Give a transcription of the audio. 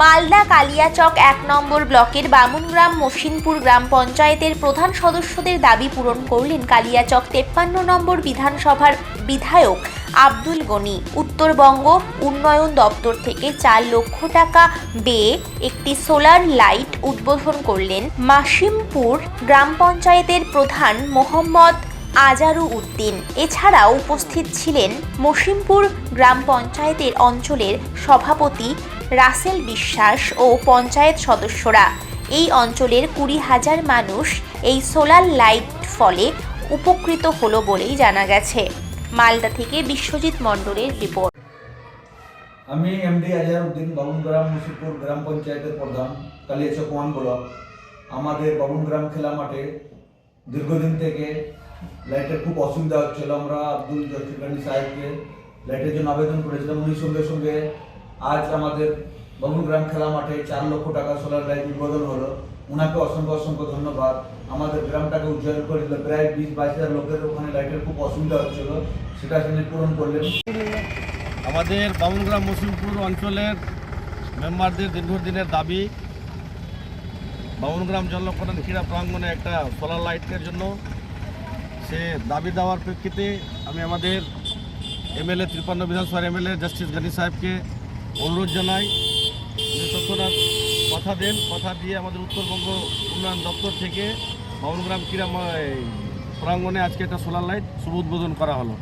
মালদা কালিয়াচক এক নম্বর ব্লকের বামুনগ্রাম মসিনপুর গ্রাম পঞ্চায়েতের প্রধান সদস্যদের দাবি পূরণ করলেন কালিয়াচক তেপ্পান্ন নম্বর বিধানসভার বিধায়ক আব্দুল গনি। উত্তরবঙ্গ উন্নয়ন দপ্তর থেকে চার লক্ষ টাকা বেয়ে একটি সোলার লাইট উদ্বোধন করলেন মাসিমপুর গ্রাম পঞ্চায়েতের প্রধান মোহাম্মদ আজারু উদ্দিন। এছাড়াও উপস্থিত ছিলেন মসিমপুর গ্রাম পঞ্চায়েতের অঞ্চলের সভাপতি রাসেল বিশ্বাস ও পঞ্চায়েত সদস্যরা। এই অঞ্চলের কুড়ি হাজার মানুষ এই সোলার লাইট ফলে উপকৃত হলো বলেই জানা গেছে। মালদা থেকে বিশ্বজিৎ মণ্ডলের রিপোর্ট। আমি এমডি আজহারউদ্দিন বাবুনগ্রাম মুসিপুর গ্রাম পঞ্চায়েতের প্রধান, কালিয়াচক ওয়ান ব্লক। আমাদের বাবুনগ্রাম খেলা মাঠে দীর্ঘদিন থেকে লাইটের খুব অসুবিধা হচ্ছিল। আমরা আব্দুল জকিরগানি সাহেবকে লাইটের জন্য আবেদন করেছিলাম। উনি সঙ্গে সঙ্গে আজ আমাদের বাবুনগ্রাম খেলা মাঠে চার লক্ষ টাকা সোলার লাইট উদ্বোধন হলো। ওনাকে অসংখ্য অসংখ্য ধন্যবাদ। আমাদের গ্রামটাকে উজ্জ্বল করে দিল। প্রায় বিশ, বাইশ হাজার লোকের ওখানে লাইটের খুব অসুবিধা হচ্ছিল। সেটা তিনি পূরণ করলেন। আমাদের বামুনগ্রাম মুসলিমপুর অঞ্চলের মেম্বারদের দীর্ঘদিনের দাবি বামুনগ্রাম জলকরণ ক্রীড়া প্রাঙ্গণে একটা সোলার লাইটের জন্য। সে দাবি দেওয়ার প্রেক্ষিতে আমি আমাদের এমএলএ, ত্রিপান্ন বিধানসভার এমএলএ, জাস্টিস গানি সাহেবকে অনুরোধ জানাই তৎক্ষণাৎ কথা দেন, কথা দিয়ে আমাদের উত্তরবঙ্গ উন্নয়ন দপ্তর থেকে ভবনগ্রাম ক্রীড়া প্রাঙ্গনে আজকে একটা সোলার লাইট শুভ উদ্বোধন করা হলো।